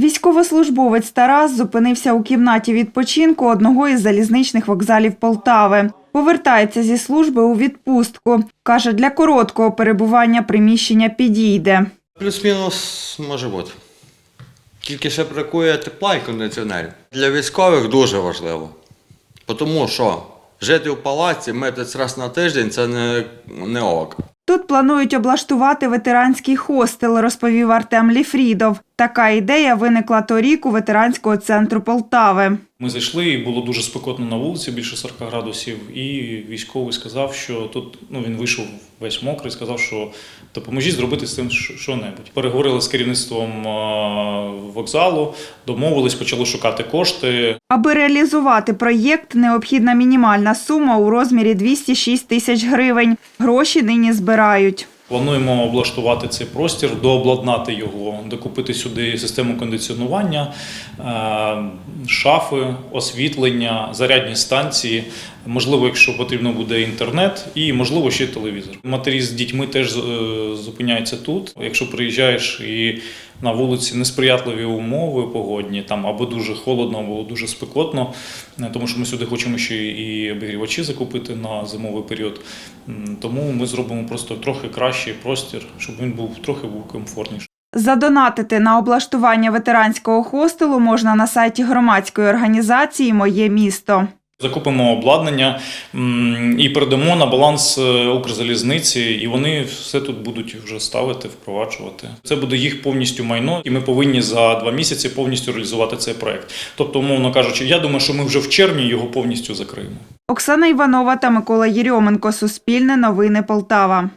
Військовослужбовець Тарас зупинився у кімнаті відпочинку одного із залізничних вокзалів Полтави. Повертається зі служби у відпустку. Каже, для короткого перебування приміщення підійде. Плюс-мінус може бути. Тільки ще бракує тепла і кондиціонерів. Для військових дуже важливо. Тому що жити в палаці митець раз на тиждень це не, не ок. Тут планують облаштувати ветеранський хостел, розповів Артем Ліфрідов. Така ідея виникла торік у ветеранського центру Полтави. Ми зайшли, і було дуже спекотно на вулиці, більше 40 градусів. І військовий сказав, що тут ну він вийшов весь мокрий, сказав, що допоможіть зробити з цим що- що-небудь. Переговорили з керівництвом вокзалу, домовились, почали шукати кошти. Аби реалізувати проєкт, необхідна мінімальна сума у розмірі 206 тисяч гривень. Гроші нині збирають. Плануємо облаштувати цей простір, дообладнати його, докупити сюди систему кондиціонування, е, шафи, освітлення, зарядні станції. Можливо, якщо потрібно буде інтернет, і можливо ще телевізор. Матері з дітьми теж е, зупиняються тут. Якщо приїжджаєш і на вулиці несприятливі умови погодні, там або дуже холодно, або дуже спекотно, е, тому що ми сюди хочемо ще і обігрівачі закупити на зимовий період. Тому ми зробимо просто трохи кращий простір, щоб він був трохи був комфортніший. Задонатити на облаштування ветеранського хостелу можна на сайті громадської організації Моє місто. Закупимо обладнання і передамо на баланс е, Укрзалізниці, і вони все тут будуть вже ставити, впроваджувати. Це буде їх повністю майно, і ми повинні за два місяці повністю реалізувати цей проект. Тобто, умовно кажучи, я думаю, що ми вже в червні його повністю закриємо. Оксана Іванова та Микола Єрьоменко. Суспільне новини Полтава.